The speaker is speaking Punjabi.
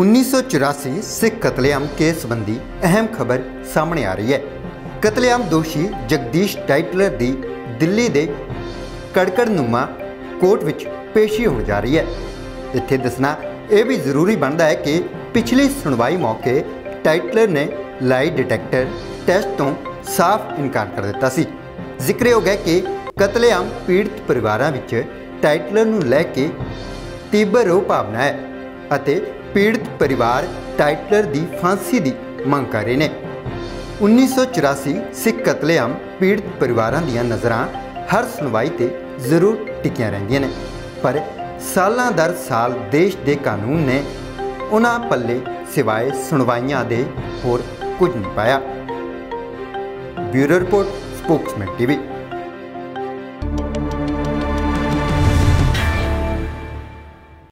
1984 ਸਿੱਖ ਕਤਲੇਆਮ ਕੇਸ ਸੰਬੰਧੀ ਅਹਿਮ ਖਬਰ ਸਾਹਮਣੇ ਆ ਰਹੀ ਹੈ। ਕਤਲੇਆਮ ਦੋਸ਼ੀ ਜਗਦੀਸ਼ ਟਾਈਟਲਰ ਦੀ ਦਿੱਲੀ ਦੇ ਕੜਕੜਨੁਮਾ ਕੋਰਟ ਵਿੱਚ ਪੇਸ਼ੀ ਹੋਣ ਜਾ ਰਹੀ ਹੈ। ਇੱਥੇ ਦੱਸਣਾ ਇਹ ਵੀ ਜ਼ਰੂਰੀ ਬਣਦਾ ਹੈ ਕਿ ਪਿਛਲੀ ਸੁਣਵਾਈ ਮੌਕੇ ਟਾਈਟਲਰ ਨੇ ਲਾਈ ਡਿਟੈਕਟਰ ਟੈਸਟ ਤੋਂ ਸਾਫ਼ ਇਨਕਾਰ ਕਰ ਦਿੱਤਾ ਸੀ। ਜ਼ਿਕਰਯੋਗ ਹੈ ਕਿ ਕਤਲੇਆਮ ਪੀੜਤ ਪਰਿਵਾਰਾਂ ਵਿੱਚ ਟਾਈਟਲਰ ਨੂੰ ਲੈ ਕੇ ਤੀਬਰ ਰੋਹ ਭਾਵਨਾ ਹੈ ਅਤੇ ਪੀੜਤ ਪਰਿਵਾਰ ਟਾਈਟਲਰ ਦੀ ਫਾਂਸੀ ਦੀ ਮੰਗ ਕਰ ਰਹੇ ਨੇ। 1984 ਸਿੱਖ ਕਤਲੇਆਮ ਪੀੜਤ ਪਰਿਵਾਰਾਂ ਦੀਆਂ ਨਜ਼ਰਾਂ ਹਰ ਸੁਣਵਾਈ ਤੇ ਜ਼ਰੂਰ ਟਿਕੀਆਂ ਰਹਿੰਦੀਆਂ ਨੇ। ਪਰ ਸਾਲਾਂ ਦਰ ਸਾਲ ਦੇਸ਼ ਦੇ ਕਾਨੂੰਨ ਨੇ ਉਹਨਾਂ ਪੱਲੇ ਸਿਵਾਏ ਸੁਣਵਾਈਆਂ ਦੇ ਹੋਰ ਕੁਝ ਨਹੀਂ ਪਾਇਆ। Bureau report, Spokesman TV.